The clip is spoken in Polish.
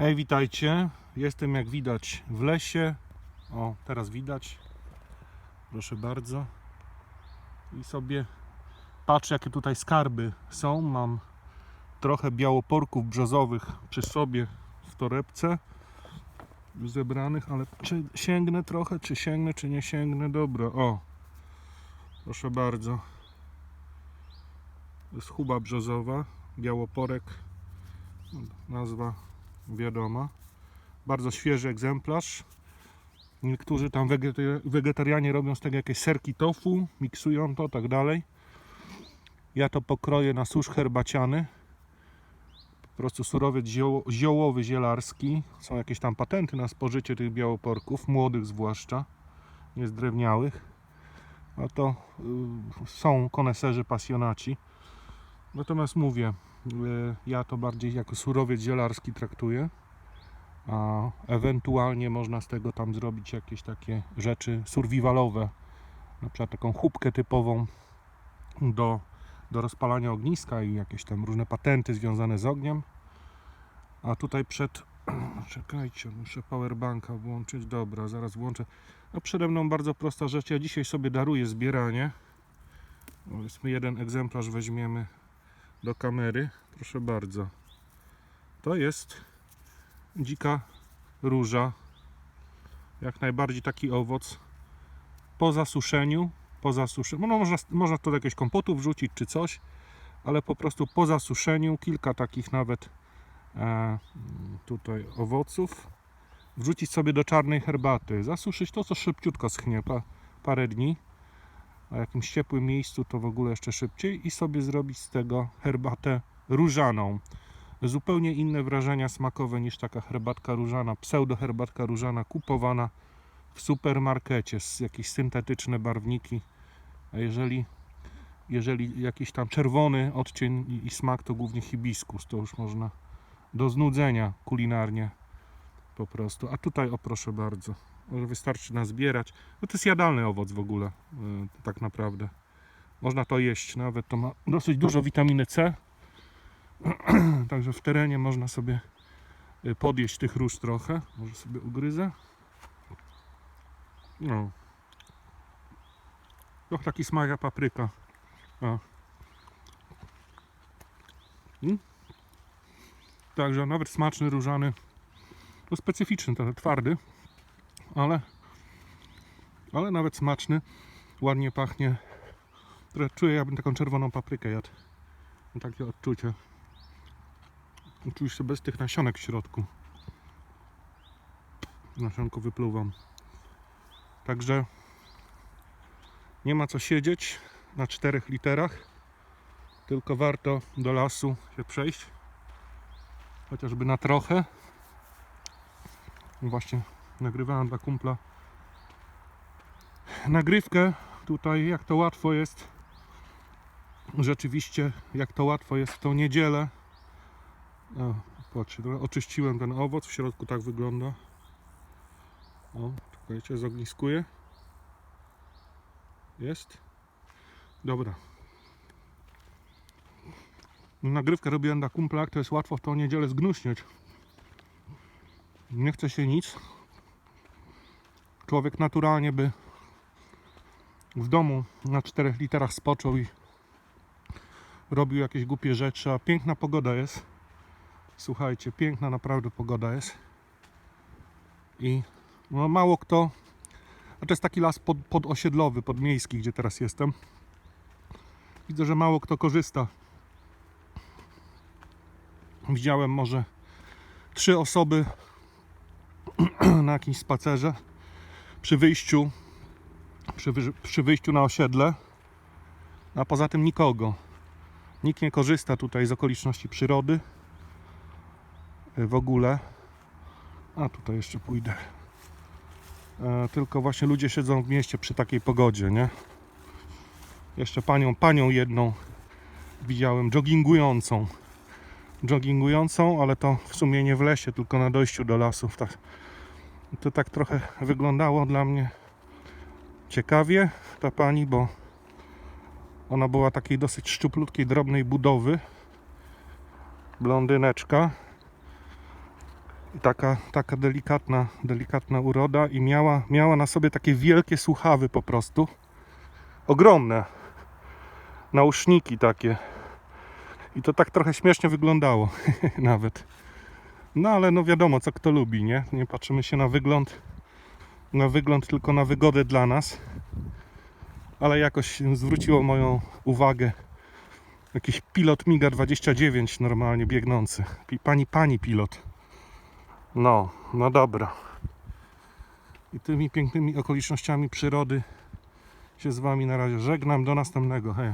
Hej, witajcie. Jestem jak widać w lesie. O, teraz widać. Proszę bardzo. I sobie patrzę, jakie tutaj skarby są. Mam trochę białoporków brzozowych przy sobie w torebce zebranych, ale czy sięgnę trochę, czy sięgnę, czy nie sięgnę? Dobra, o. Proszę bardzo. To jest chuba brzozowa, białoporek. Nazwa wiadoma. Bardzo świeży egzemplarz. Niektórzy tam wegeta- wegetarianie robią z tego jakieś serki tofu, miksują to, tak dalej. Ja to pokroję na susz herbaciany. Po prostu surowiec zioło, ziołowy, zielarski. Są jakieś tam patenty na spożycie tych białoporków, młodych zwłaszcza, nie zdrewniałych. No to y, są koneserzy, pasjonaci. Natomiast mówię, ja to bardziej jako surowiec zielarski traktuję. A ewentualnie można z tego tam zrobić jakieś takie rzeczy survivalowe. Na przykład taką chubkę typową do, do rozpalania ogniska i jakieś tam różne patenty związane z ogniem. A tutaj przed. Czekajcie, muszę powerbanka włączyć. Dobra, zaraz włączę. No przede mną bardzo prosta rzecz. Ja dzisiaj sobie daruję zbieranie. Powiedzmy jeden egzemplarz weźmiemy do kamery. Proszę bardzo. To jest dzika róża. Jak najbardziej taki owoc. Po zasuszeniu, po zasuszeniu, no można, można to do jakiegoś kompotu wrzucić czy coś, ale po prostu po zasuszeniu kilka takich nawet e, tutaj owoców wrzucić sobie do czarnej herbaty, zasuszyć to co szybciutko schnie, pa, parę dni a jakimś ciepłym miejscu to w ogóle jeszcze szybciej i sobie zrobić z tego herbatę różaną zupełnie inne wrażenia smakowe niż taka herbatka różana, pseudo herbatka różana kupowana w supermarkecie z jakieś syntetyczne barwniki. A jeżeli, jeżeli jakiś tam czerwony odcień i, i smak, to głównie hibiskus, to już można do znudzenia kulinarnie po prostu. A tutaj, o proszę bardzo, może wystarczy nazbierać. No to jest jadalny owoc w ogóle, yy, tak naprawdę. Można to jeść, nawet to ma dosyć dużo witaminy C. Także w terenie można sobie y, podjeść tych róż trochę. Może sobie ugryzę. No. Trochę taki smak jak papryka. O. Mm. Także nawet smaczny, różany. To specyficzny, trochę twardy, ale, ale nawet smaczny. Ładnie pachnie. Trochę czuję, jakbym taką czerwoną paprykę jadł. Takie odczucie. Oczywiście bez tych nasionek w środku. Nasionko wypluwam. Także nie ma co siedzieć na czterech literach, tylko warto do lasu się przejść. Chociażby na trochę. Właśnie nagrywałem dla kumpla nagrywkę tutaj, jak to łatwo jest. Rzeczywiście, jak to łatwo jest w tą niedzielę o, patrzcie, trochę oczyściłem ten owoc, w środku tak wygląda. O, czekajcie, zogniskuję. Jest. Dobra. Nagrywkę robiłem dla kumpla, jak to jest łatwo w tą niedzielę zgnuśniać. Nie chce się nic. Człowiek naturalnie by w domu na czterech literach spoczął i robił jakieś głupie rzeczy, a piękna pogoda jest. Słuchajcie, piękna naprawdę pogoda jest. I no, mało kto. A to jest taki las pod, podosiedlowy, podmiejski, gdzie teraz jestem. Widzę, że mało kto korzysta. Widziałem może trzy osoby na jakimś spacerze wyjściu przy, przy wyjściu na osiedle. A poza tym nikogo. Nikt nie korzysta tutaj z okoliczności przyrody w ogóle. A tutaj jeszcze pójdę. E, tylko właśnie ludzie siedzą w mieście przy takiej pogodzie, nie? Jeszcze panią, panią jedną widziałem, joggingującą. Joggingującą, ale to w sumie nie w lesie, tylko na dojściu do lasów. Tak. To tak trochę wyglądało dla mnie ciekawie, ta pani, bo ona była takiej dosyć szczuplutkiej, drobnej budowy. Blondyneczka. I taka, taka delikatna, delikatna uroda i miała, miała na sobie takie wielkie słuchawy po prostu. Ogromne. Nauszniki takie. I to tak trochę śmiesznie wyglądało nawet. No ale no wiadomo, co kto lubi, nie? Nie patrzymy się na wygląd, na wygląd, tylko na wygodę dla nas. Ale jakoś zwróciło moją uwagę jakiś pilot MIGA 29 normalnie biegnący. Pani, pani pilot. No, no dobra. I tymi pięknymi okolicznościami przyrody się z Wami na razie żegnam. Do następnego. Hej.